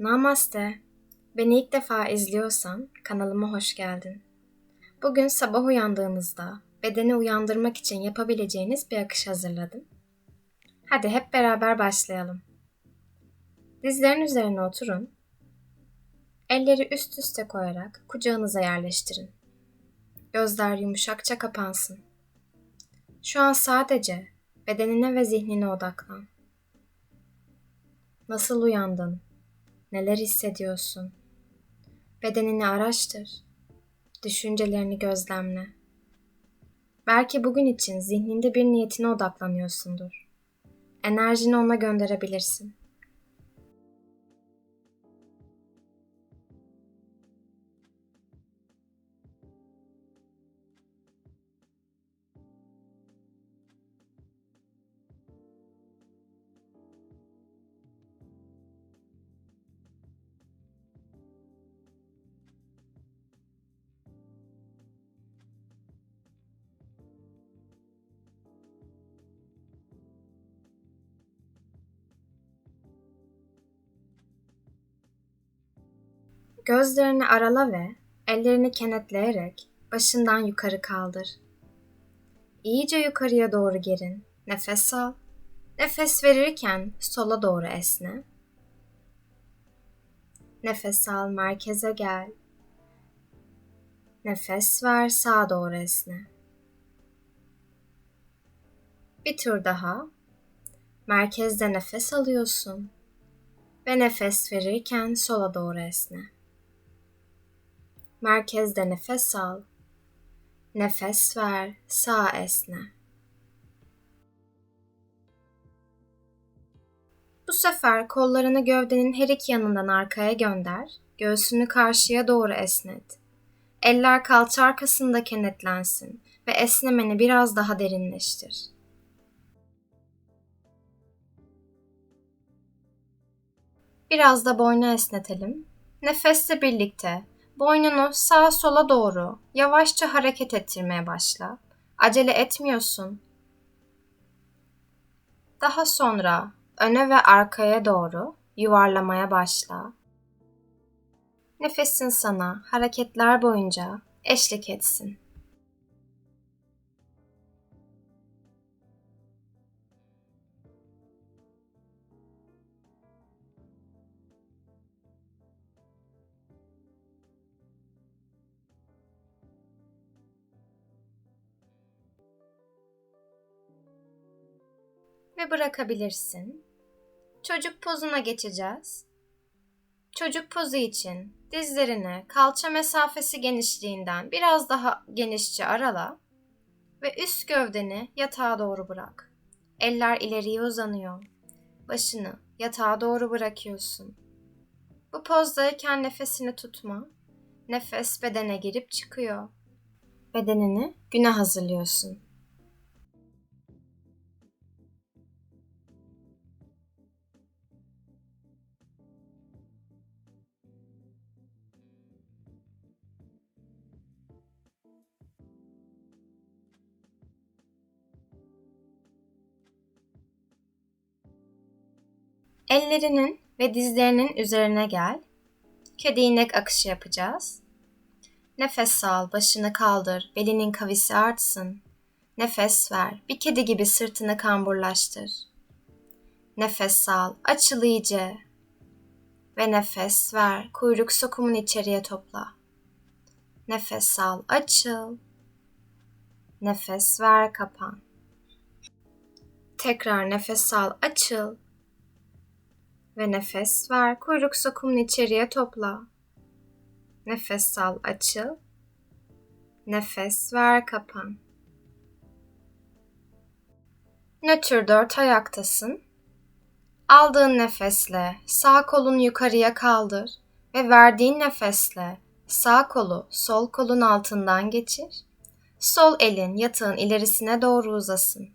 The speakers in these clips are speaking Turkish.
Namaste. Beni ilk defa izliyorsan kanalıma hoş geldin. Bugün sabah uyandığınızda bedeni uyandırmak için yapabileceğiniz bir akış hazırladım. Hadi hep beraber başlayalım. Dizlerin üzerine oturun. Elleri üst üste koyarak kucağınıza yerleştirin. Gözler yumuşakça kapansın. Şu an sadece bedenine ve zihnine odaklan. Nasıl uyandın? Neler hissediyorsun? Bedenini araştır. Düşüncelerini gözlemle. Belki bugün için zihninde bir niyetine odaklanıyorsundur. Enerjini ona gönderebilirsin. Gözlerini arala ve ellerini kenetleyerek başından yukarı kaldır. İyice yukarıya doğru gerin. Nefes al. Nefes verirken sola doğru esne. Nefes al, merkeze gel. Nefes ver, sağa doğru esne. Bir tur daha. Merkezde nefes alıyorsun ve nefes verirken sola doğru esne. Merkezde nefes al. Nefes ver, sağ esne. Bu sefer kollarını gövdenin her iki yanından arkaya gönder, göğsünü karşıya doğru esnet. Eller kalça arkasında kenetlensin ve esnemeni biraz daha derinleştir. Biraz da boynu esnetelim. Nefesle birlikte Boynunu sağa sola doğru yavaşça hareket ettirmeye başla. Acele etmiyorsun. Daha sonra öne ve arkaya doğru yuvarlamaya başla. Nefesin sana hareketler boyunca eşlik etsin. Ve bırakabilirsin. Çocuk pozuna geçeceğiz. Çocuk pozu için dizlerini kalça mesafesi genişliğinden biraz daha genişçe arala ve üst gövdeni yatağa doğru bırak. Eller ileriye uzanıyor. Başını yatağa doğru bırakıyorsun. Bu pozdayken nefesini tutma. Nefes bedene girip çıkıyor. Bedenini güne hazırlıyorsun. Ellerinin ve dizlerinin üzerine gel. Kedi inek akışı yapacağız. Nefes al, başını kaldır, belinin kavisi artsın. Nefes ver, bir kedi gibi sırtını kamburlaştır. Nefes al, açıl iyice. Ve nefes ver, kuyruk sokumun içeriye topla. Nefes al, açıl. Nefes ver, kapan. Tekrar nefes al, açıl ve nefes ver. Kuyruk sokumunu içeriye topla. Nefes al, açıl. Nefes ver, kapan. Nötr dört ayaktasın. Aldığın nefesle sağ kolunu yukarıya kaldır ve verdiğin nefesle sağ kolu sol kolun altından geçir. Sol elin yatağın ilerisine doğru uzasın.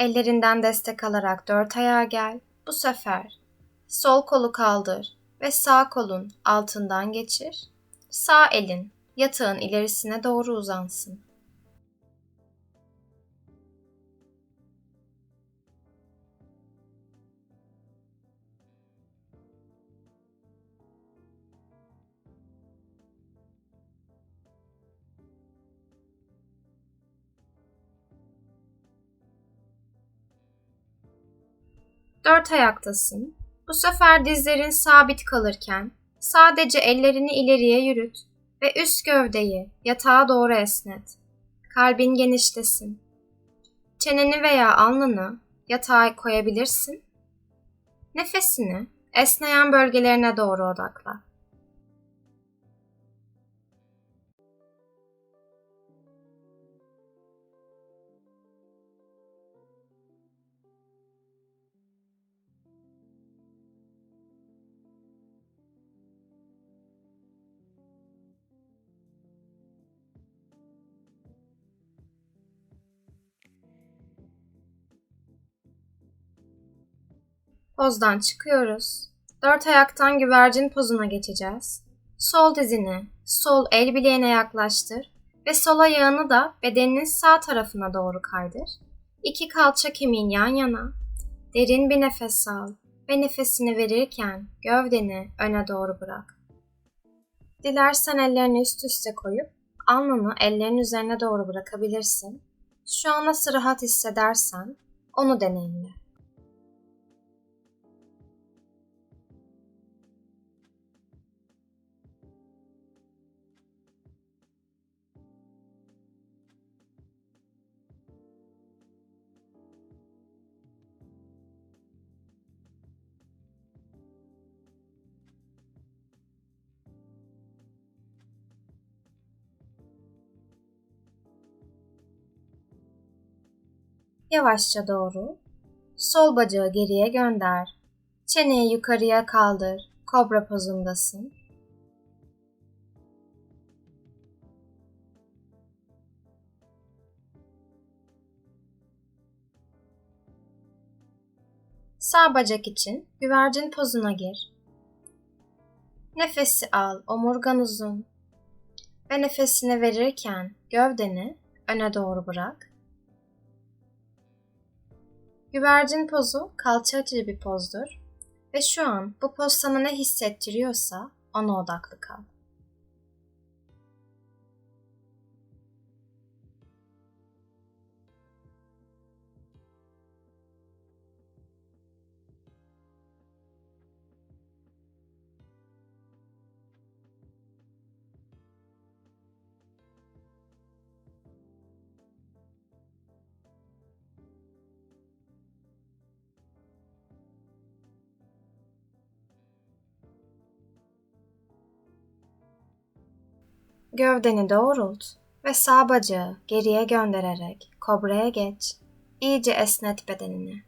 Ellerinden destek alarak dört ayağa gel. Bu sefer sol kolu kaldır ve sağ kolun altından geçir. Sağ elin yatağın ilerisine doğru uzansın. Dört ayaktasın. Bu sefer dizlerin sabit kalırken sadece ellerini ileriye yürüt ve üst gövdeyi yatağa doğru esnet. Kalbin genişlesin. Çeneni veya alnını yatağa koyabilirsin. Nefesini esneyen bölgelerine doğru odakla. Pozdan çıkıyoruz. Dört ayaktan güvercin pozuna geçeceğiz. Sol dizini sol el bileğine yaklaştır ve sol ayağını da bedeninin sağ tarafına doğru kaydır. İki kalça kemiğin yan yana. Derin bir nefes al ve nefesini verirken gövdeni öne doğru bırak. Dilersen ellerini üst üste koyup alnını ellerin üzerine doğru bırakabilirsin. Şu an nasıl rahat hissedersen onu deneyimle. Yavaşça doğru. Sol bacağı geriye gönder. Çeneyi yukarıya kaldır. Kobra pozundasın. Sağ bacak için güvercin pozuna gir. Nefesi al, omurgan uzun. Ve nefesini verirken gövdeni öne doğru bırak. Güvercin pozu kalça açıcı bir pozdur ve şu an bu poz sana ne hissettiriyorsa ona odaklı kal. Gövdeni doğrult ve sağ bacağı geriye göndererek kobraya geç. İyice esnet bedenini.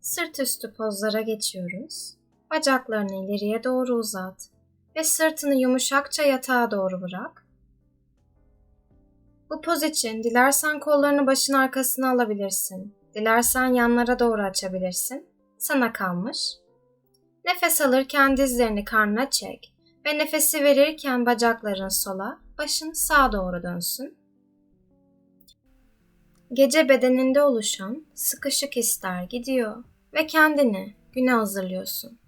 Sırt üstü pozlara geçiyoruz. Bacaklarını ileriye doğru uzat ve sırtını yumuşakça yatağa doğru bırak bu poz için dilersen kollarını başın arkasına alabilirsin. Dilersen yanlara doğru açabilirsin. Sana kalmış. Nefes alırken dizlerini karnına çek ve nefesi verirken bacakların sola, başın sağa doğru dönsün. Gece bedeninde oluşan sıkışık hisler gidiyor ve kendini güne hazırlıyorsun.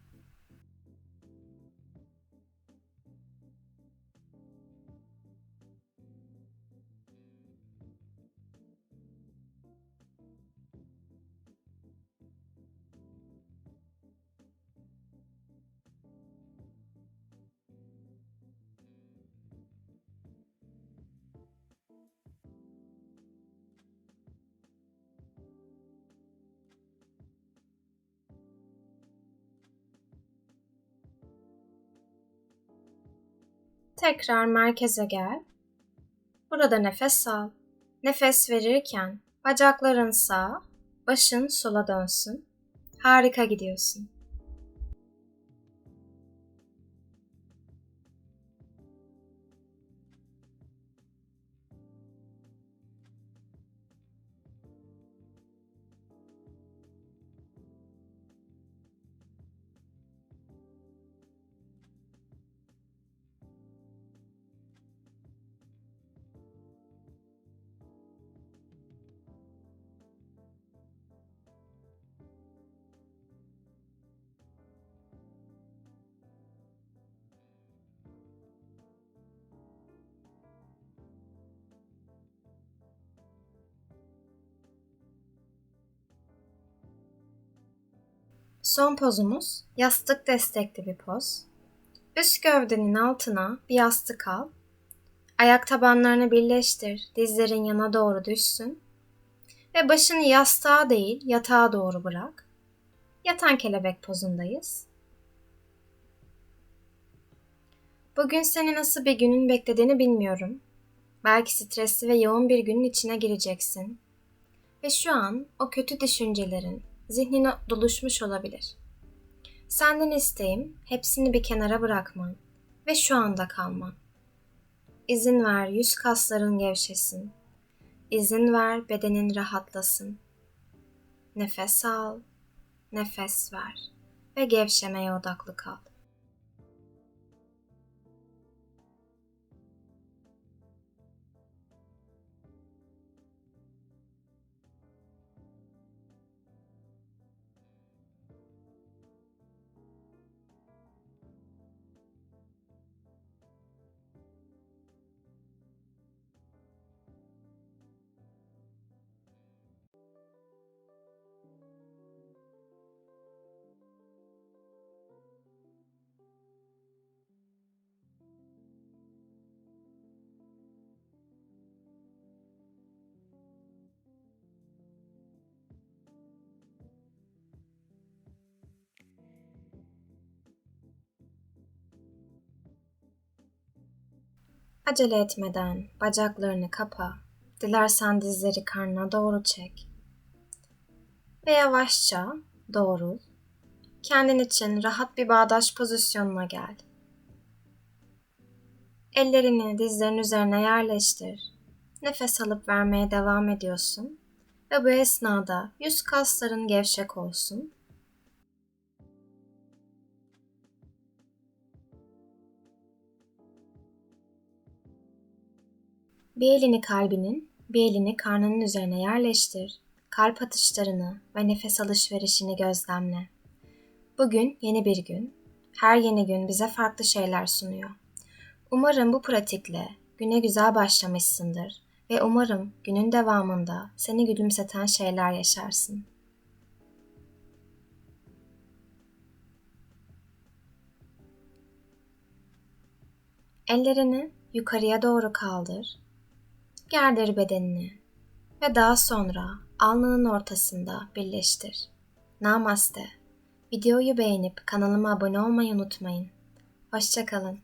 Tekrar merkeze gel. Burada nefes al. Nefes verirken bacakların sağa, başın sola dönsün. Harika gidiyorsun. Son pozumuz yastık destekli bir poz. Üst gövdenin altına bir yastık al. Ayak tabanlarını birleştir, dizlerin yana doğru düşsün. Ve başını yastığa değil yatağa doğru bırak. Yatan kelebek pozundayız. Bugün seni nasıl bir günün beklediğini bilmiyorum. Belki stresli ve yoğun bir günün içine gireceksin. Ve şu an o kötü düşüncelerin zihnine doluşmuş olabilir. Senden isteğim hepsini bir kenara bırakman ve şu anda kalman. İzin ver yüz kasların gevşesin. İzin ver bedenin rahatlasın. Nefes al, nefes ver ve gevşemeye odaklı kal. Acele etmeden bacaklarını kapa. Dilersen dizleri karnına doğru çek. Ve yavaşça doğrul. Kendin için rahat bir bağdaş pozisyonuna gel. Ellerini dizlerin üzerine yerleştir. Nefes alıp vermeye devam ediyorsun ve bu esnada yüz kasların gevşek olsun Bir elini kalbinin, bir elini karnının üzerine yerleştir. Kalp atışlarını ve nefes alışverişini gözlemle. Bugün yeni bir gün. Her yeni gün bize farklı şeyler sunuyor. Umarım bu pratikle güne güzel başlamışsındır ve umarım günün devamında seni gülümseten şeyler yaşarsın. Ellerini yukarıya doğru kaldır Gerdir bedenini ve daha sonra alnının ortasında birleştir. Namaste. Videoyu beğenip kanalıma abone olmayı unutmayın. Hoşçakalın.